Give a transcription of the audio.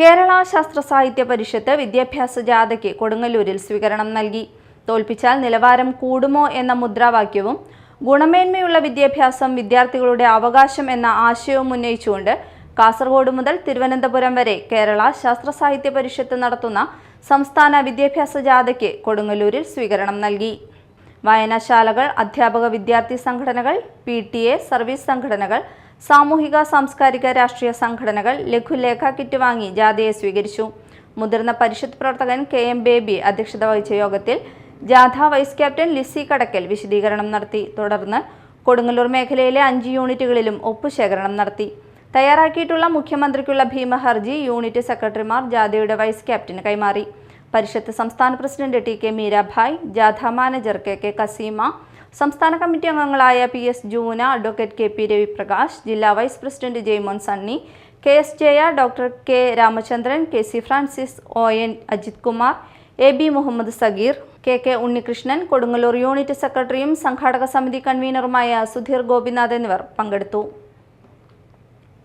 കേരള ശാസ്ത്ര സാഹിത്യ പരിഷത്ത് വിദ്യാഭ്യാസ ജാഥയ്ക്ക് കൊടുങ്ങല്ലൂരിൽ സ്വീകരണം നൽകി. തോൽപ്പിച്ചാൽ നിലവാരം കൂടുമോ എന്ന മുദ്രാവാക്യവും ഗുണമേന്മയുള്ള വിദ്യാഭ്യാസം വിദ്യാർത്ഥികളുടെ അവകാശം എന്ന ആശയവും ഉന്നയിച്ചുകൊണ്ട് കാസർഗോഡ് മുതൽ തിരുവനന്തപുരം വരെ കേരള ശാസ്ത്ര സാഹിത്യ പരിഷത്ത് നടത്തുന്ന സംസ്ഥാന വിദ്യാഭ്യാസ ജാഥയ്ക്ക് കൊടുങ്ങല്ലൂരിൽ സ്വീകരണം നൽകി. വായനശാലകൾ അധ്യാപക വിദ്യാർത്ഥി സംഘടനകൾ പി സർവീസ് സംഘടനകൾ സാമൂഹിക സാംസ്കാരിക രാഷ്ട്രീയ സംഘടനകൾ ലഘുലേഖ കിറ്റ് വാങ്ങി ജാഥയെ സ്വീകരിച്ചു. മുതിർന്ന പരിഷത്ത് പ്രവർത്തകൻ കെ എം ബേബി അധ്യക്ഷത വഹിച്ച യോഗത്തിൽ ജാഥ വൈസ് ക്യാപ്റ്റൻ ലിസി കടക്കൽ വിശദീകരണം നടത്തി. തുടർന്ന് കൊടുങ്ങല്ലൂർ മേഖലയിലെ അഞ്ച് യൂണിറ്റുകളിലും ഒപ്പുശേഖരണം നടത്തി. തയ്യാറാക്കിയിട്ടുള്ള മുഖ്യമന്ത്രിക്കുള്ള ഭീമഹർജി യൂണിറ്റ് സെക്രട്ടറിമാർ ജാഥയുടെ വൈസ് ക്യാപ്റ്റന് കൈമാറി. പരിഷത്ത് സംസ്ഥാന പ്രസിഡന്റ് ടി കെ മീരാഭായ് ജാഥ മാനേജർ കെ കെ കസീമ സംസ്ഥാന കമ്മിറ്റി അംഗങ്ങളായ P S Juna advocate K P Raviprakash ജില്ലാ vice president Jaimon Sunny K S Jaya doctor K Ramachandran K C Francis O N Ajith Kumar A B Muhammad Sageer K K Unnikrishnan Kodungallur unit സെക്രട്ടറിയും സംഘാടക സമിതി കൺവീനറുമായ സുധീർ ഗോപിനാഥ് എന്നിവർ പങ്കെടുത്തു.